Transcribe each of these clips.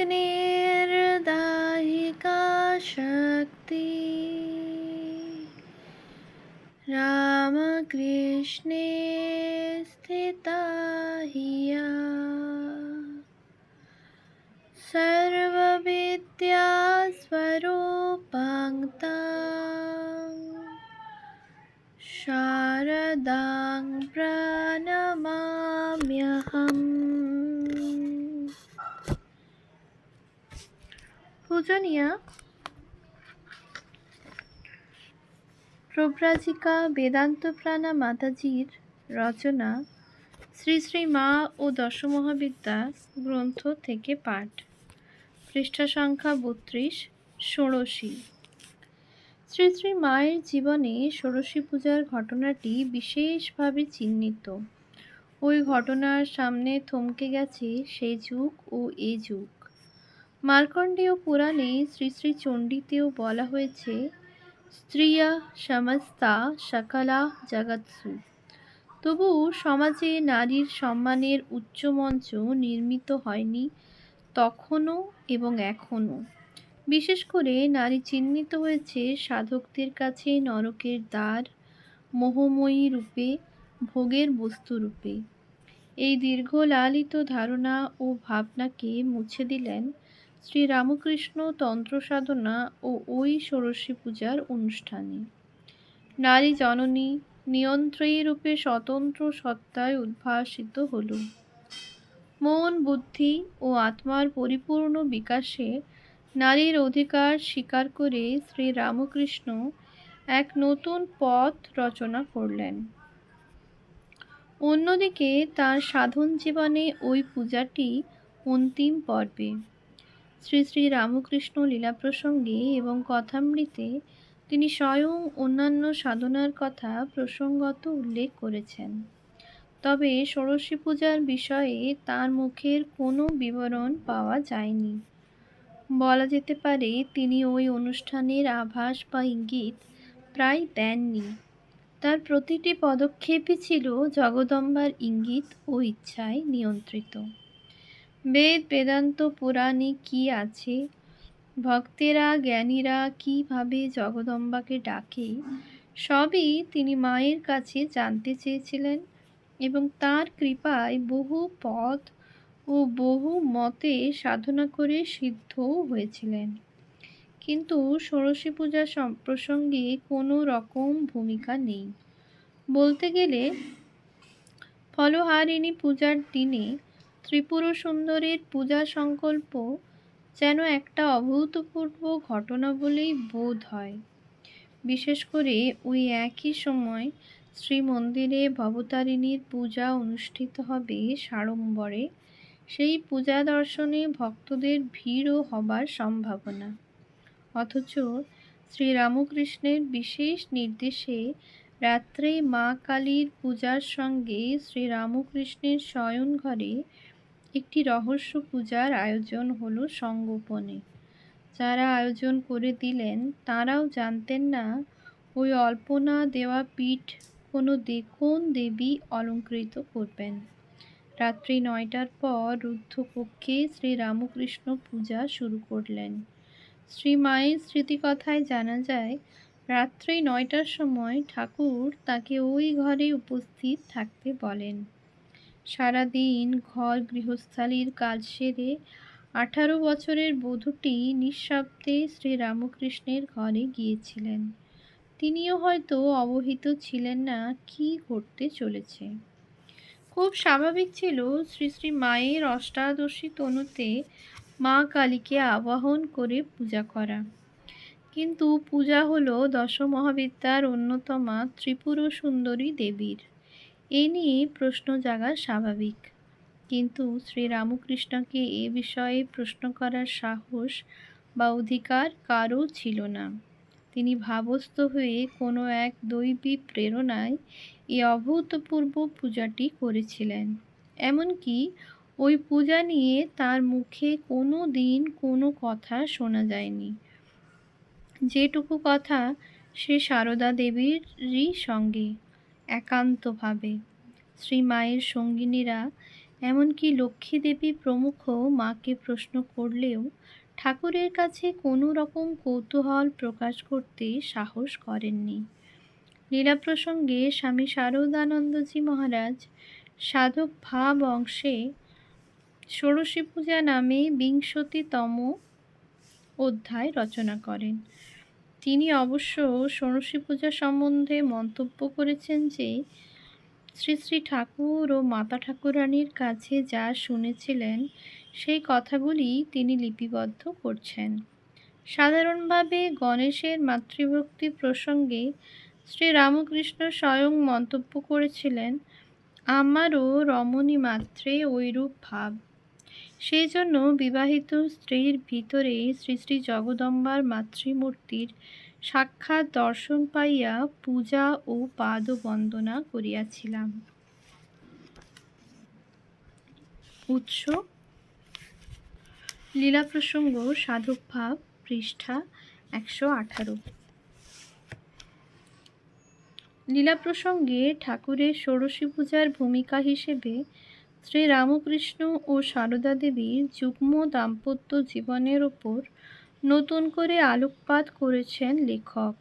अग्निर्दाहिका शक्ति। रामकृष्णे स्थिता हिया सर्वविद्यास्वरूपाङ्क्ता शारदां प्रणमाम्यहम्। পূজনীয়া প্রব্রাজিকা বেদান্ত প্রাণা মাতাজির রচনা শ্রী শ্রী মা ও দশমহাবিদ্যা গ্রন্থ থেকে পাঠ। পৃষ্ঠা সংখ্যা বত্রিশ, ষোড়শী। শ্রী শ্রী মায়ের জীবনে ষোড়শী পূজার ঘটনাটি বিশেষভাবে চিহ্নিত। ওই ঘটনার সামনে থমকে গেছে সেই যুগ ও এ যুগ। মার্কণ্ডেয় পুরাণে শ্রী শ্রী চণ্ডীতেও বলা হয়েছে, স্ত্রিয়া সমস্তা সকলা জগৎসু। তবু সমাজে নারীর সম্মানের উচ্চ মঞ্চ নির্মিত হয়নি তখনও এবং এখনও। বিশেষ করে নারী চিহ্নিত হয়েছে সাধকদের কাছে নরকের দ্বার, মোহময়ী রূপে, ভোগের বস্তু রূপে। এই দীর্ঘ লালিত ধারণা ও ভাবনাকে মুছে দিলেন শ্রী রামকৃষ্ণ তন্ত্র সাধনা ও ওই ষোড়শী পূজার অনুষ্ঠানে। নারী জননী নিয়ন্ত্রয়ী রূপে স্বতন্ত্র সত্তায় উদ্ভাসিত হল। মন, বুদ্ধি ও আত্মার পরিপূর্ণ বিকাশে নারীর অধিকার স্বীকার করে শ্রী রামকৃষ্ণ এক নতুন পথ রচনা করলেন। অন্যদিকে তার সাধন জীবনে ওই পূজাটি অন্তিম পর্বে শ্রী শ্রী রামকৃষ্ণ লীলা প্রসঙ্গে এবং কথামৃতে তিনি স্বয়ং অন্যান্য সাধনার কথা প্রসঙ্গত উল্লেখ করেছেন। তবে ষোড়শী পূজার বিষয়ে তার মুখের কোনো বিবরণ পাওয়া যায়নি। বলা যেতে পারে তিনি ওই অনুষ্ঠানের আভাস বা ইঙ্গিত প্রায় দেননি। তার প্রতিটি পদক্ষেপই ছিল জগদম্বার ইঙ্গিত ও ইচ্ছায় নিয়ন্ত্রিত। বেদ বেদান্ত পুরাণে কি আছে? ভক্তেরা, জ্ঞানীরা কীভাবে জগদম্বাকে ডাকে? সবই তিনি মায়ের কাছে জানতে চেয়েছিলেন এবং তার কৃপায় বহু পথ ও বহু মতে সাধনা করে সিদ্ধও হয়েছিলেন। কিন্তু ষোড়শী পূজা প্রসঙ্গে কোনো রকম ভূমিকা নেই। বলতে গেলে, ফলহারিণী পূজার দিনে ত্রিপুর সুন্দরীর পূজা সংকল্প যেন একটা অভূতপূর্ব ঘটনা বলেই বোধ হয়। বিশেষ করে ওই একই সময় শ্রীমন্দিরে ভবতারিণীর পূজা অনুষ্ঠিত হবে সাড়ম্বরে। সেই পূজা দর্শনে ভক্তদের ভিড়ও হবার সম্ভাবনা। অথচ শ্রীরামকৃষ্ণের বিশেষ নির্দেশে রাত্রে মা কালীর পূজার সঙ্গে শ্রীরামকৃষ্ণের শয়ন ঘরে একটি রহস্য পূজার আয়োজন হলো সঙ্গোপনে যারা আয়োজন করে দিলেন, তারাও জানতেন না, ওই অল্পনা দেওয়া পীঠ কোনো কোন দেবী অলঙ্কৃত করবেন। রাত্রি নয়টার পর রুদ্ধকক্ষে শ্রী রামকৃষ্ণ পূজা শুরু করলেন। শ্রী মায়ের স্মৃতিকথায় জানা যায়, রাত্রি নয়টার সময় ঠাকুর তাকে ওই ঘরে উপস্থিত থাকতে বলেন। সারাদিন ঘর গৃহস্থালির কাজ সেরে আঠারো বছরের বধূটি নিঃশব্দে শ্রী রামকৃষ্ণের ঘরে গিয়েছিলেন। তিনিও হয়তো অবহিত ছিলেন না কি ঘটতে চলেছে। খুব স্বাভাবিক ছিল শ্রী শ্রী মায়ের অষ্টাদশী তনুতে মা কালীকে আবাহন করে পূজা করা। কিন্তু পূজা হলো দশমহাবিদ্যার অন্যতমা ত্রিপুর সুন্দরী দেবীর। এ নিয়ে প্রশ্ন জাগা স্বাভাবিক। কিন্তু শ্রীরামকৃষ্ণকে এ বিষয়ে প্রশ্ন করার সাহস বা অধিকার কারও ছিল না। তিনি ভাবস্থ হয়ে কোনো এক দৈবী প্রেরণায় এই অভূতপূর্ব পূজাটি করেছিলেন। এমনকি ওই পূজা নিয়ে তার মুখে কোনো দিন কোনো কথা শোনা যায়নি। যেটুকু কথা সে সারদা দেবীরই সঙ্গে একান্তভাবে। শ্রী মায়ের সঙ্গিনীরা এমনকি লক্ষ্মী দেবী প্রমুখ মাকে প্রশ্ন করলেও ঠাকুরের কাছে কোনো রকম কৌতূহল প্রকাশ করতে সাহস করেননি। লীলা প্রসঙ্গে স্বামী শারদানন্দজি মহারাজ সাধক ভাব অংশে ষোড়শী পূজা নামে বিংশতিতম অধ্যায় রচনা করেন। তিনি অবশ্য ষোড়শী পূজা সম্বন্ধে মন্তব্য করেছেন যে, শ্রী শ্রী ঠাকুর ও মাতা ঠাকুরানীর কাছে যা শুনেছিলেন, সেই কথাগুলি তিনি লিপিবদ্ধ করছেন। সাধারণভাবে গণেশের মাতৃভক্তি প্রসঙ্গে শ্রী রামকৃষ্ণ স্বয়ং মন্তব্য করেছিলেন আমারও রমণী মাত্রে ঐরূপ ভাব। সেই জন্য বিবাহিত স্ত্রীর ভিতরে শ্রী শ্রী জগদম্বার মাতৃমূর্তির সাক্ষাৎ দর্শন পাইয়া পূজা ও পাদ বন্দনা করিয়াছিলাম। উৎস লীলা প্রসঙ্গ সাধক ভাব পৃষ্ঠা একশো আঠারো। লীলা প্রসঙ্গে ঠাকুরের ষোড়শী পূজার ভূমিকা হিসেবে শ্রী রামকৃষ্ণ ও সারদা দেবীর যুগ্ম দাম্পত্য জীবনের ওপর নতুন করে আলোকপাত করেছেন লেখক।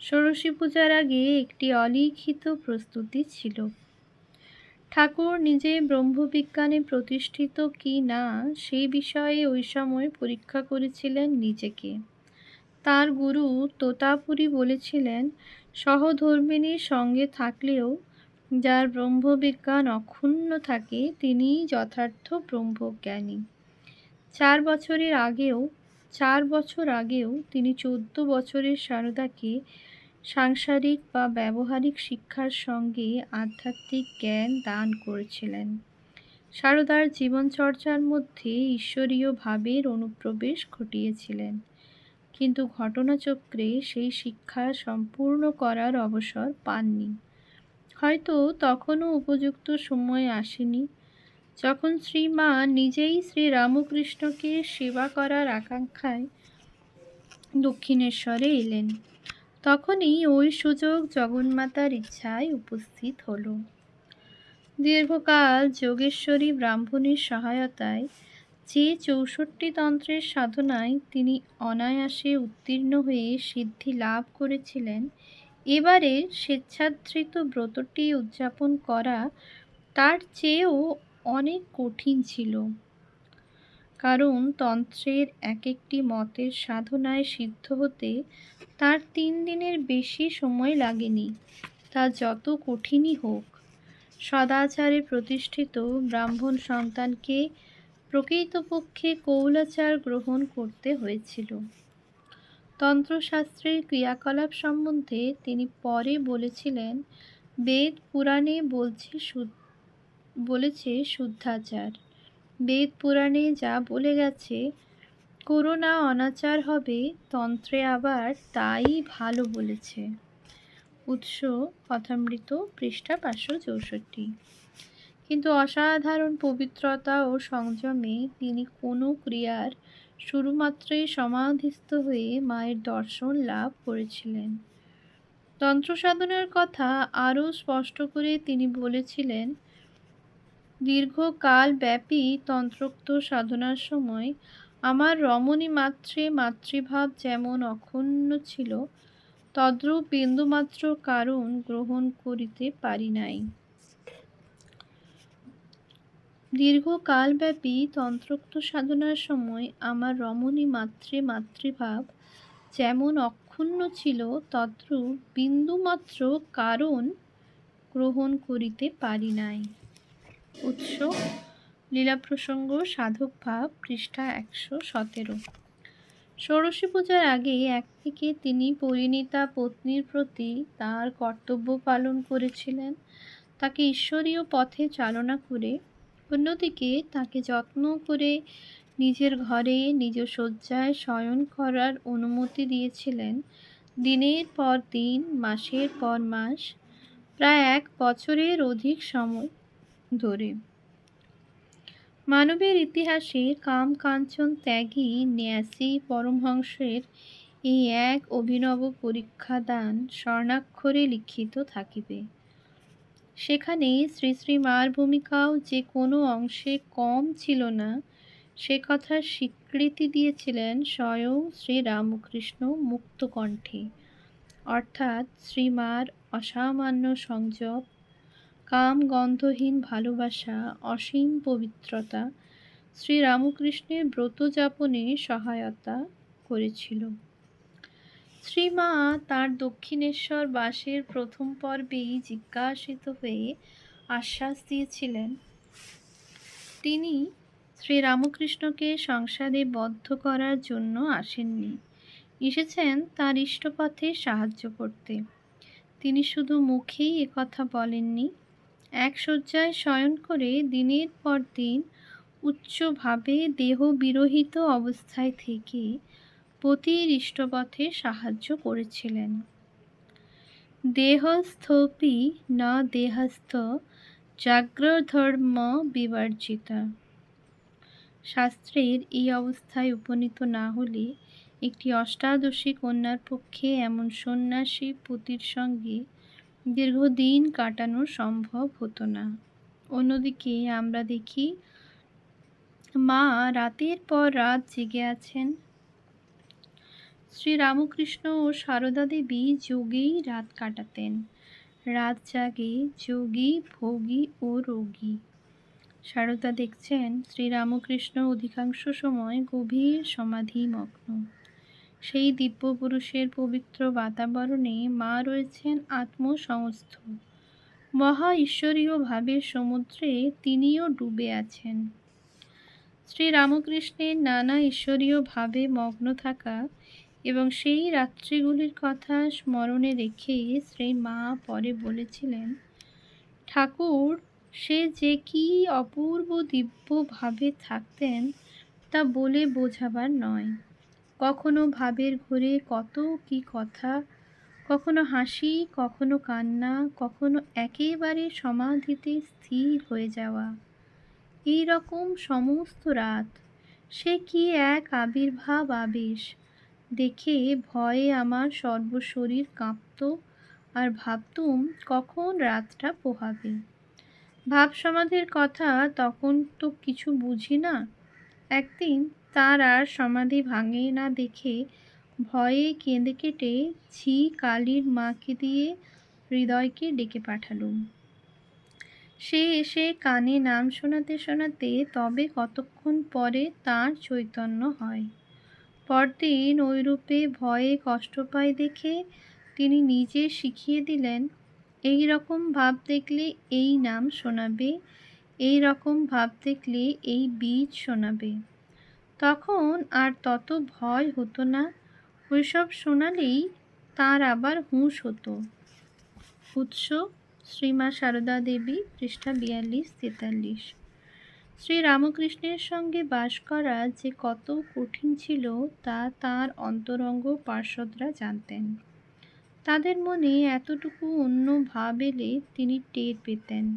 ষোড়শী পূজার আগে একটি অলিখিত প্রস্তুতি ছিল। ঠাকুর নিজে ব্রহ্মবিজ্ঞানে প্রতিষ্ঠিত কি না সেই বিষয়ে ওই সময় পরীক্ষা করেছিলেন নিজেকে। তার গুরু তোতাপুরি বলেছিলেন, সহধর্মিনীর সঙ্গে থাকলেও যার ব্রহ্মবিজ্ঞান অক্ষুণ্ণ থাকে, তিনিই যথার্থ ব্রহ্মজ্ঞানী। চার বছরের আগেও, চার বছর আগেও তিনি চোদ্দ বছরের সারদাকে সাংসারিক বা ব্যবহারিক শিক্ষার সঙ্গে আধ্যাত্মিক জ্ঞান দান করেছিলেন। সারদার জীবনচর্চার মধ্যে ঈশ্বরীয় ভাবের অনুপ্রবেশ ঘটিয়েছিলেন। কিন্তু ঘটনাচক্রে সেই শিক্ষা সম্পূর্ণ করার অবসর পাননি। হয়তো তখনও উপযুক্ত সময় আসেনি। যখন শ্রীমা নিজেই শ্রী রামকৃষ্ণকে সেবা করার আকাঙ্ক্ষায় দক্ষিণেশ্বরে এলেন, তখনই ওই সুযোগ জগন্মাতার ইচ্ছায় উপস্থিত হল। দীর্ঘকাল যোগেশ্বরী ব্রাহ্মণীর সহায়তায় যে চৌষট্টি তন্ত্রের সাধনায় তিনি অনায়াসে উত্তীর্ণ হয়ে সিদ্ধি লাভ করেছিলেন এবারের স্বেচ্ছাধৃত ব্রতটি উদযাপন করা তার চেয়েও অনেক কঠিন ছিল। কারণ তন্ত্রের এক একটি মতের সাধনায় সিদ্ধ হতে তার তিন দিনের বেশি সময় লাগেনি। তা যত কঠিনই হোক, সদাচারে প্রতিষ্ঠিত ব্রাহ্মণ সন্তানকে প্রকৃতপক্ষে কৌলাচার গ্রহণ করতে হয়েছিল। তন্ত্রশাস্ত্রের ক্রিয়াকলাপ সম্বন্ধে তিনি পরে বলেছিলেন, বেদ পুরাণে বলছে বলেছে শুদ্ধাচার। বেদ পুরাণে যা বলে গেছে করোনা অনাচার হবে, তন্ত্রে আবার তাই ভালো বলেছে। উৎস কথামৃত, পৃষ্ঠা পাঁচশো চৌষট্টি। কিন্তু অসাধারণ পবিত্রতা ও সংযমে তিনি কোনো ক্রিয়ার শুরুমাত্রই সমাধিস্থ হয়ে মায়ের দর্শন লাভ করেছিলেন। তন্ত্র সাধনের কথা আরও স্পষ্ট করে তিনি বলেছিলেন দীর্ঘকাল ব্যাপী তন্ত্রোক্ত সাধনার সময় আমার রমণী মাত্রে মাতৃভাব যেমন অক্ষুণ্ণ ছিল, তদ্রূপ বিন্দুমাত্র কারণ গ্রহণ করিতে পারি নাই। দীর্ঘকালব্যাপী তন্ত্রোক্ত সাধনার সময় আমার রমণী মাতৃ মাতৃভাব যেমন অক্ষুণ্ণ ছিল, তদ্রূপ বিন্দুমাত্র কারণ গ্রহণ করিতে পারি নাই। উৎস লীলা প্রসঙ্গ সাধক ভাব, পৃষ্ঠা একশো সতেরো। ষোড়শী পূজার আগে একদিকে তিনি পরিণীতা পত্নীর প্রতি তার কর্তব্য পালন করেছিলেন। তাকে ঈশ্বরীয় পথে চালনা করে অন্যদিকে তাকে যত্ন করে নিজের ঘরে নিজ শয্যায় শয়ন করার অনুমতি দিয়েছিলেন। দিনের পর দিন, মাসের পর মাস, প্রায় এক বছরের অধিক সময় ধরে। মানবের ইতিহাসে কাম কাঞ্চন ত্যাগী ন্যাসি পরমহংসের এই এক অভিনব পরীক্ষাদান স্বর্ণাক্ষরে লিখিত থাকিবে। সেখানে শ্রী শ্রী মার ভূমিকাও যে কোনো অংশে কম ছিল না, সে কথার স্বীকৃতি দিয়েছিলেন স্বয়ং শ্রী রামকৃষ্ণ মুক্তকণ্ঠে। অর্থাৎ শ্রীমার অসামান্য সংযম কাম গন্ধহীন ভালোবাসা, অসীম পবিত্রতা শ্রী রামকৃষ্ণের ব্রতযাপনে সহায়তা করেছিল। শ্রীমা তার দক্ষিণেশ্বর বাসের প্রথম পর্বেই জিজ্ঞাসিত হয়ে আশ্বাস দিয়েছিলেন। তিনি শ্রী রামকৃষ্ণকে সংসারে বদ্ধ করার জন্য আসেননি। এসেছেন তার ইষ্টপথে সাহায্য করতে। তিনি শুধু মুখেই একথা বলেননি, এক শয্যায় শয়ন করে দিনের পর দিন উচ্চভাবে দেহ বিরহিত অবস্থায় থেকে ইষ্টপথে সাহায্য করেছিলেন। দেহস্থপি ন দেহস্থ জাগ্রধর্ম বিবর্জিতা। শাস্ত্রের এই অবস্থায় উপনীত না হলে একটি অষ্টাদশী কন্যার পক্ষে এমন সন্ন্যাসী পুতির সঙ্গে দীর্ঘদিন কাটানো সম্ভব হতো না। অন্যদিকে আমরা দেখি, মা রাতের পর রাত জেগে আছেন। শ্রী রামকৃষ্ণ ও সারদা দেবী যোগেই রাত কাটাতেন। রাত জাগে যোগী, ভোগী ও রোগী। সারদা দেখছেন শ্রীরামকৃষ্ণ অধিকাংশ সময় গভীর সমাধিমগ্ন। সেই দিব্য পুরুষের পবিত্র বাতাবরণে মা রয়েছেন আত্মসমস্ত মহা ঈশ্বরীয় সমুদ্রে তিনিও ডুবে আছেন। শ্রী রামকৃষ্ণের নানা ঈশ্বরীয় ভাবে মগ্ন থাকা এবং সেই রাত্রিগুলির কথা স্মরণে রেখে শ্রী মা পরে বলেছিলেন, ঠাকুর, সে যে কি অপূর্ব দিব্যভাবে থাকতেন তা বলে বোঝাবার নয়। কখনো ভাবের ঘোরে কত কি কথা, কখনো হাসি, কখনো কান্না, কখনো একেবারে সমাধিতে স্থির হয়ে যাওয়া। এই রকম সমস্ত রাত সে কি এক আবির্ভাব আবেশ দেখে ভয়ে আমার সর্বশরীর কাঁপত আর ভাবতুম কখন রাতটা পোহাবে। ভাব সমাধির কথা তখন তো কিছু বুঝি না। একদিন তার আর সমাধি ভাঙে না দেখে ভয়ে কেঁদে কেটে ছি কালীর মাকে দিয়ে হৃদয়কে ডেকে পাঠালুম। সে এসে কানে নাম শোনাতে শোনাতে তবে কতক্ষণ পরে তার চৈতন্য হয়। পরদিন ওইরূপে ভয়ে কষ্ট পায় দেখে তিনি নিজে শিখিয়ে দিলেন, এই রকম ভাব দেখলে এই নাম শোনাবে, এই রকম ভাব দেখলে এই বীজ শোনাবে। তখন আর তত ভয় হতো না, ওইসব শোনালেই তার আবার হুঁশ হতো। উৎস শ্রীমা সারদা দেবী, পৃষ্ঠা বিয়াল্লিশ তেতাল্লিশ। শ্রী রামকৃষ্ণের সঙ্গে বাস করা যে কত কঠিন ছিল তা তার অন্তরঙ্গ পার্শ্বদরা জানতেন। তাদের মনে এতটুকু অন্য ভাব এলে তিনি টের পেতেন।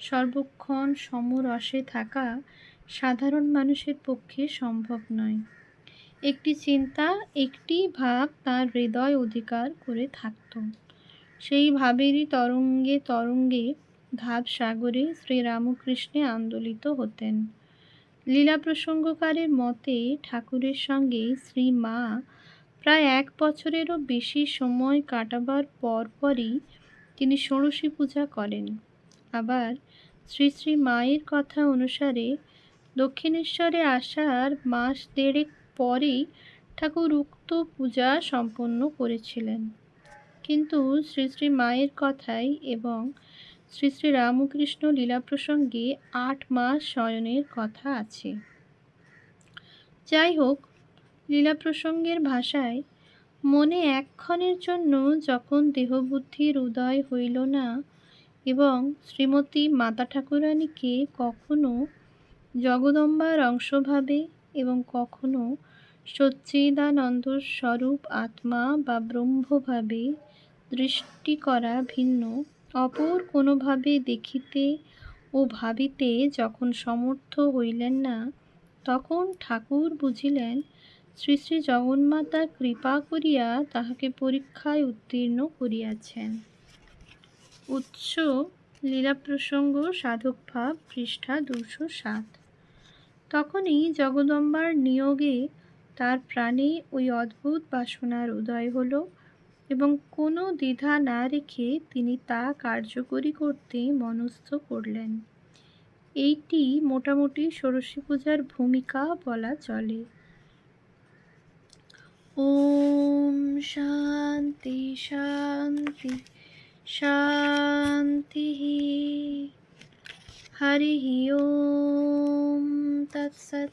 সর্বক্ষণ সমরসে থাকা সাধারণ মানুষের পক্ষে সম্ভব নয়। একটি চিন্তা, একটি ভাব তার হৃদয় অধিকার করে থাকত। সেই ভাবেরই তরঙ্গে তরঙ্গে ভাব সাগরে শ্রীরামকৃষ্ণে আন্দোলিত হতেন। লীলা প্রসঙ্গকারের মতে, ঠাকুরের সঙ্গে শ্রী মা প্রায় এক বছরেরও বেশি সময় কাটাবার পরপরই তিনি ষোড়শী পূজা করেন। আবার শ্রী শ্রী মায়ের কথা অনুসারে দক্ষিণেশ্বরে আসার মাস দেড়েক পরেই ঠাকুর উক্ত পূজা সম্পন্ন করেছিলেন। কিন্তু শ্রী শ্রী মায়ের কথাই এবং শ্রী শ্রী রামকৃষ্ণ লীলা প্রসঙ্গে আট মাস শয়নের কথা আছে। যাই হোক লীলা প্রসঙ্গের ভাষায় মনে একক্ষণের জন্য যখন দেহবুদ্ধির উদয় হইল না এবং শ্রীমতী মাতা ঠাকুরানীকে কখনো জগদম্বার অংশভাবে এবং কখনো সচ্চিদানন্দ স্বরূপ আত্মা বা ব্রহ্মভাবে দৃষ্টি করা ভিন্ন অপর কোনোভাবে দেখিতে ও ভাবিতে যখন সমর্থ হইলেন না, তখন ঠাকুর বুঝিলেন, শ্রী শ্রী জগন্মাতা কৃপা করিয়া তাহাকে পরীক্ষায় উত্তীর্ণ করিয়াছেন। উৎস লীলা প্রসঙ্গ সাধক ভাব পৃষ্ঠা দুশো সাত। তখনই জগদম্বার নিয়োগে তার প্রাণে ওই অদ্ভুত বাসনার উদয় হলো। এবং কোনো দ্বিধা না রেখে তিনি তা কার্যকরী করতে মনস্থ করলেন। এইটি মোটামুটি ষোড়শী পূজার ভূমিকা বলা চলে। ওম শান্তি শান্তি শান্তি হরি ওম তৎসৎ।